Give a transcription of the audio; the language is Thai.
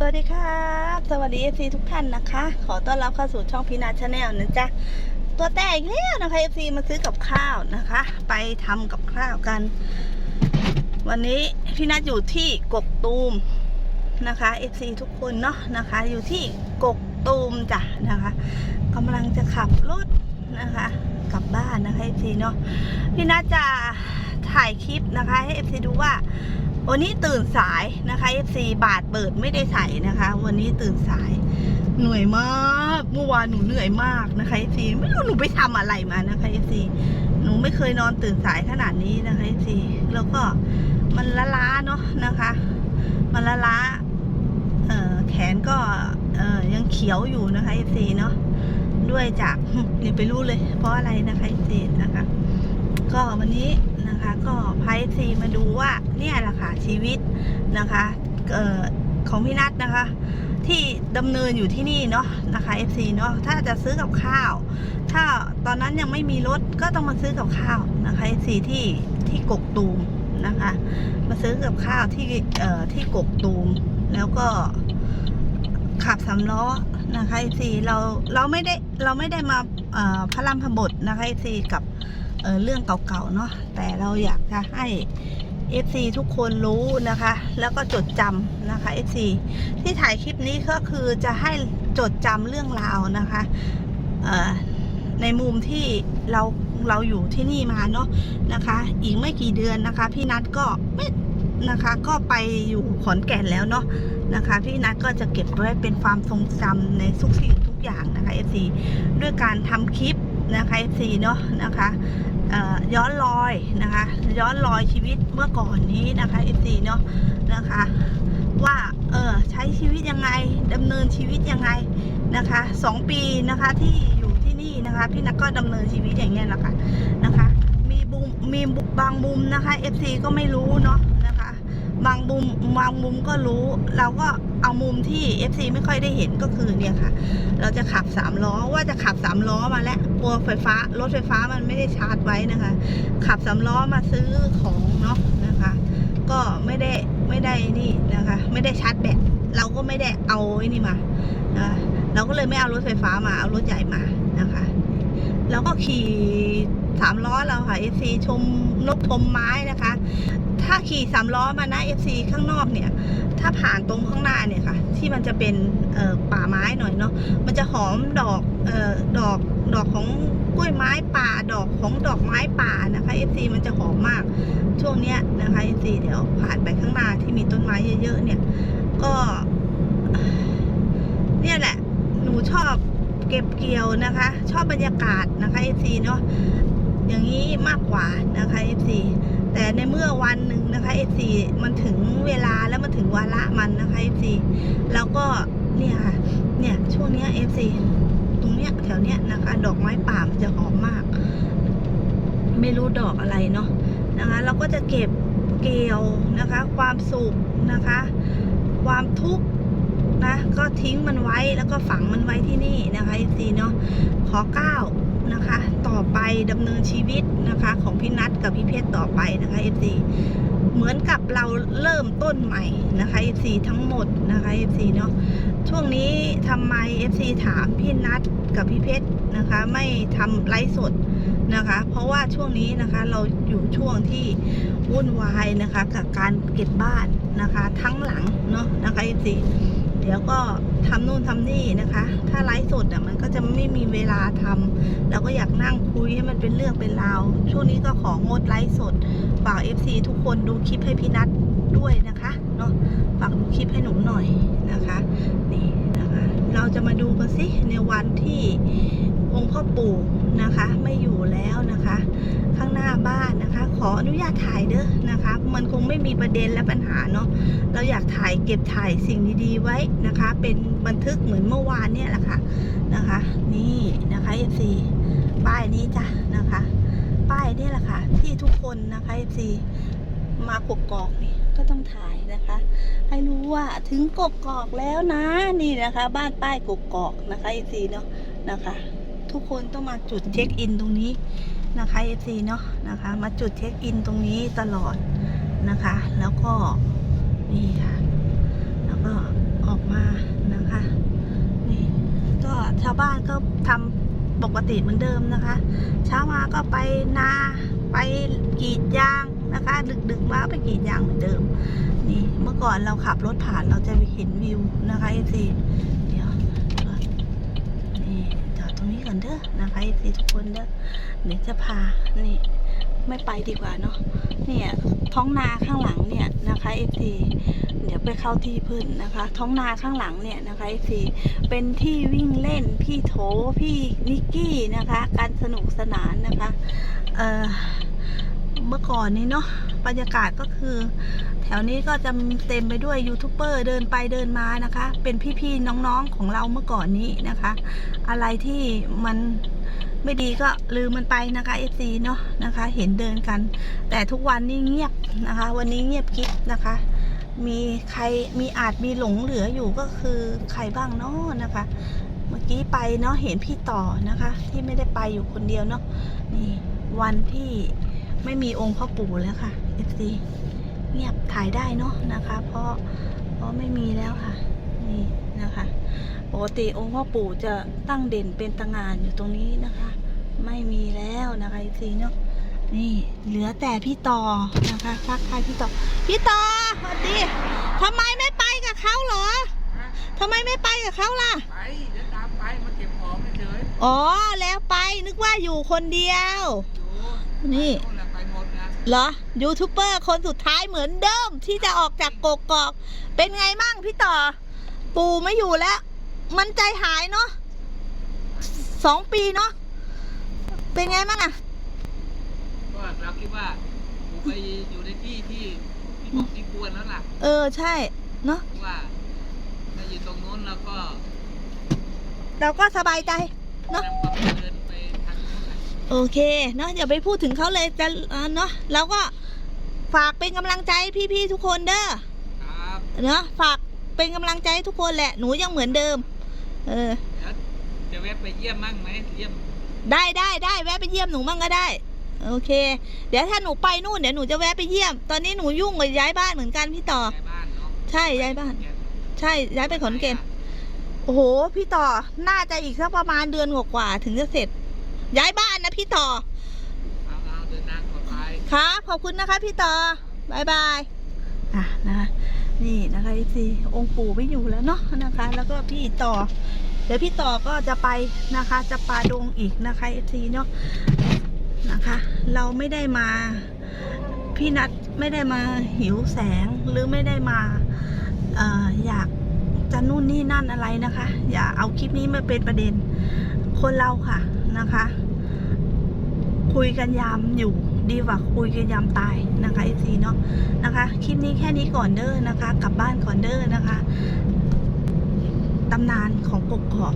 สวัสดีครับ สวัสดีเอฟซีทุกท่านนะคะ ขอต้อนรับเข้าสู่ช่องพีนาชาแนลนะจ๊ะ ตัวแตกอีกแล้วนะคะเอฟซีมาซื้อกับข้าวนะคะ ไปทำกับข้าวกัน วันนี้พี่นัทอยู่ที่กกตูมนะคะเอฟซีทุกคนเนาะนะคะ อยู่ที่กกตูมจ้ะนะคะกำลังจะขับรถนะคะ กลับบ้านนะคะเอฟซีเนาะพี่นัทจะถ่ายคลิปนะคะให้เอฟซีดูว่า วันนี้ตื่นสายนะคะ FC บาทเปิดไม่ได้ใส่นะคะ วันนี้ตื่นสายเหนื่อยมากเมื่อวานหนูเหนื่อยมากนะคะ FC ไม่รู้หนูไปทำอะไรมานะคะ FC หนูไม่เคยนอนตื่นสายขนาดนี้นะคะ FC แล้วก็มันละล้าเนาะนะคะ มันละล้าเอ่อแขนก็เอ่อยังเขียวอยู่นะคะ FC เนาะด้วยจากอย่าไปรู้เลย เพราะอะไรนะคะ FC นะคะ ก็วันนี้ นะคะ ก็พายซีมาดูว่าเนี่ยแหละค่ะชีวิตนะคะเอ่อของพี่นัทนะคะ ที่ดำเนินอยู่ที่นี่เนาะนะคะ FC เนาะถ้าจะซื้อกับข้าว ถ้าตอนนั้นยังไม่มีรถก็ต้องมาซื้อกับข้าวนะคะ FC ที่ที่กกตูมนะคะ มาซื้อกับข้าวที่เอ่อที่กกตูมแล้วก็ขับสามล้อนะคะ FC เราเราไม่ได้เราไม่ได้มาเอ่อพระรามพบทนะคะ FC กับ เออเรื่องเก่าๆเนาะแต่เราอยากจะให้ FC ทุกคนรู้นะคะ แล้วก็จดจำนะคะ FC ที่ถ่ายคลิปนี้ก็คือจะให้จดจำเรื่องราวนะคะเอ่อในมุมที่เราเราอยู่ที่นี่มาเนาะนะคะ อีกไม่กี่เดือนนะคะ พี่นัทก็ไม่นะคะก็ไปอยู่ขอนแก่นแล้วเนาะนะคะ พี่นัทก็จะเก็บไว้เป็นความทรงจำในทุกสิ่งทุกอย่างนะคะ FC ด้วยการทำคลิป นะคะ FC เนาะนะคะย้อนรอยนะคะ ย้อนรอยชีวิตเมื่อก่อนนี้นะคะ FC เนาะนะคะ ว่าเออใช้ชีวิตยังไงดำเนินชีวิตยังไงนะคะสองปีนะคะที่อยู่ที่นี่นะคะ พี่นักก็ดำเนินชีวิตอย่างเงี้ยแหละค่ะนะคะ มีบุมมีบุบางบุมนะคะ FC ก็ไม่รู้เนาะนะคะ บางมุมบางมุมก็รู้เราก็ เอามุมที่ FC ไม่ค่อยได้เห็นก็คือเนี่ยค่ะ เราจะขับสามล้อว่าจะขับสามล้อมาแล้วกลัวไฟฟ้ารถไฟฟ้ามันไม่ได้ชาร์จไว้นะคะ ขับสามล้อมาซื้อของเนาะนะคะ ก็ไม่ได้ไม่ได้นี่นะคะ ไม่ได้ชาร์จแบตเราก็ไม่ได้เอาไอ้นี่มานะเราก็เลยไม่เอารถไฟฟ้ามาเอารถใหญ่มานะคะแล้วก็ขี่สามล้อเราค่ะ FC ชมนกชมไม้นะคะ ถ้าขี่สามล้อมานะ FC ข้างนอกเนี่ย ถ้าผ่านตรงข้างหน้าเนี่ยค่ะ ที่มันจะเป็นป่าไม้หน่อยเนาะมันจะหอมดอกออดอกดอกของกล้วยไม้ป่าดอกของดอกไม้ป่านะคะ FC มันจะหอมมากช่วงเนี้ยนะคะ FC เดี๋ยวผ่านไปข้างหน้าที่มีต้นไม้เยอะๆเนี่ย ก็ เนี่ยแหละ หนูชอบเก็บเกี่ยวนะคะ ชอบบรรยากาศนะคะ FC เนาะอย่างนี้มากกว่านะคะ FC แต่ในเมื่อวันหนึ่งนะคะ FC มันถึงเวลาแล้วมันถึงวาระมันนะคะ FC แล้วก็เนี่ยค่ะ เนี่ยช่วงเนี้ย FC ตรงเนี้ยแถวเนี้ยนะคะ ดอกไม้ป่ามันจะหอมมาก ไม่รู้ดอกอะไรเนาะนะคะ เราก็จะเก็บเกี่ยวนะคะ ความสุขนะคะ ความทุกข์นะก็ทิ้งมันไว้แล้วก็ฝังมันไว้ที่นี่นะคะ FC เนาะขอก้าวนะคะ ต่อไปดำเนินชีวิตนะคะ ข กับพี่เพชรต่อไปนะคะ FC เหมือนกับเราเริ่มต้นใหม่นะคะ FC ทั้งหมดนะคะ FC เนาะช่วงนี้ทำไม FC ถามพี่นัทกับพี่เพชรนะคะ ไม่ทำไลฟ์สดนะคะ เพราะว่าช่วงนี้นะคะเราอยู่ช่วงที่วุ่นวายนะคะ กับการเก็บบ้านนะคะ ทั้งหลังเนาะนะคะ FC ดี๋ยวก็ทำนู่นทำนี่นะคะ ถ้าไลฟ์สดอะมันก็จะไม่มีเวลาทำเราก็อยากนั่งคุยให้มันเป็นเรื่องเป็นราว ช่วงนี้ก็ของดไลฟ์สด ฝาก FC ทุกคนดูคลิปให้พี่นัทด้วยนะคะเนาะฝากดูคลิปให้หนูหน่อยนะคะนี่นะคะ เราจะมาดูกันสิในวันที่องค์พ่อปู่ นะคะ ไม่อยู่แล้วนะคะ ข้างหน้าบ้านนะคะ ขออนุญาตถ่ายเด้อนะคะ มันคงไม่มีประเด็นและปัญหาเนาะเราอยากถ่ายเก็บถ่ายสิ่งดีๆไว้นะคะ เป็นบันทึกเหมือนเมื่อวานเนี่ยแหละค่ะนะคะ นี่นะคะ FC ป้ายนี้จ้ะนะคะ ป้ายนี่แหละค่ะ ที่ทุกคนนะคะ FC มากกกอกนี่ก็ต้องถ่ายนะคะ ให้รู้ว่าถึงกกอกแล้วนะนี่นะคะ บ้านป้ายกกอกนะคะ FC เนาะนะคะ ทุกคนต้องมาจุดเช็คอินตรงนี้นะคะ FC เนาะนะคะ มาจุดเช็คอินตรงนี้ตลอดนะคะ แล้วก็นี่ค่ะ แล้วก็ออกมานะคะนี่ก็ชาวบ้านก็ทำปกติเหมือนเดิมนะคะ เช้ามาก็ไปนาไปกรีดยางนะคะ ดึกดึกมาไปกรีดยางเหมือนเดิม นี่เมื่อก่อนเราขับรถผ่านเราจะเห็นวิวนะคะ FC ก่อนเด้อนะคะเอซีทุกคนเด้อเดี๋ยวจะพานี่ไม่ไปดีกว่าเนาะเนี่ยท้องนาข้างหลังเนี่ยนะคะเอซีเดี๋ยวไปเข้าที่พื้นนะคะ ท้องนาข้างหลังเนี่ยนะคะเอซีเป็นที่วิ่งเล่นพี่โถพี่นิกกี้นะคะ การสนุกสนานนะคะเอ่อเมื่อก่อนนี้เนาะ บรรยากาศก็คือ แถวนี้ก็จะเต็มไปด้วยยูทูบเบอร์เดินไปเดินมานะคะ เป็นพี่ๆน้องๆของเราเมื่อก่อนนี้นะคะ อะไรที่มันไม่ดีก็ลืมมันไปนะคะ FC เนาะนะคะ เห็นเดินกัน แต่ทุกวันนี้เงียบนะคะ วันนี้เงียบกิ๊บนะคะ มีใครมีอาจมีหลงเหลืออยู่ก็คือใครบ้างเนาะนะคะ เมื่อกี้ไปเนาะเห็นพี่ต่อนะคะ ที่ไม่ได้ไปอยู่คนเดียวเนาะนี่วันที่ไม่มีองค์พ่อปู่แล้วค่ะ FC เงียบถ่ายได้เนาะนะคะ เพราะเพราะไม่มีแล้วค่ะ นี่นะคะปกติองค์พ่อปู่จะตั้งเด่นเป็นตางานอยู่ตรงนี้นะคะ ไม่มีแล้วนะคะอีซีเนาะนี่เหลือแต่พี่ต่อนะคะทักทายพี่ต่อ พี่ต่อสวัสดีทำไมไม่ไปกับเขาเหรอทำไมไม่ไปกับเขาล่ะไปเดี๋ยวตามไปมาเก็บของเฉยอ๋อแล้วไปนึกว่าอยู่คนเดียวๆอยู่นี่ เหรอยูทูบเบอร์คนสุดท้ายเหมือนเดิมที่จะออกจากกกอก เป็นไงมั่งพี่ต่อ ปู่ไม่อยู่แล้ว มันใจหายเนาะสองปีเนาะเป็นไงมั่งอะก็เราคิดว่าผมไปอยู่ในที่ที่ที่บอกที่ควรแล้วล่ะ เออใช่เนาะเพราะว่าถ้าอยู่ตรงโน้นเราก็ เราก็สบายใจเนอะ โอเคเนาะอย่าไปพูดถึงเขาเลยจะเอ่อเนาะเราก็ฝากเป็นกำลังใจให้พี่ๆทุกคนเด้อครับเนาะฝากเป็นกำลังใจให้ทุกคนแหละหนูยังเหมือนเดิม เออแล้วจะแวะไปเยี่ยมมั่งไหมเยี่ยม ได้ได้ได้แวะไปเยี่ยมหนูมั่งก็ได้ โอเค เดี๋ยวถ้าหนูไปนู่นเดี๋ยวหนูจะแวะไปเยี่ยม ตอนนี้หนูยุ่งกับย้ายบ้านเหมือนกันพี่ต่อในบ้านเนาะใช่ย้ายบ้านแกใช่ย้ายไปขอนแก่นโอ้โห พี่ต่อน่าจะอีกสักประมาณเดือนกว่าๆถึงจะเสร็จ ย้ายบ้านนะพี่ต่อเอาเอาเดินทางปลอดภัยครับขอบคุณนะคะพี่ต่อบายบายอะนะคะนี่นะคะทีองค์ปู่ไม่อยู่แล้วเนาะนะคะ แล้วก็พี่ต่อ เดี๋ยวพี่ต่อก็จะไปนะคะ จะปาดงอีกนะคะเอซีเนาะนะคะ เราไม่ได้มาพี่นัดไม่ได้มาหิวแสงหรือไม่ได้มาเอออยากจะนู่นนี่นั่นอะไรนะคะ อย่าเอาคลิปนี้มาเป็นประเด็นคนเราค่ะ นะคะ คุยกันยามอยู่ดีกว่าคุยกันยามตายนะคะไอซีเนาะนะคะคลิปนี้แค่นี้ก่อนเด้อนะคะ กลับบ้านก่อนเด้อนะคะตำนานของกกอก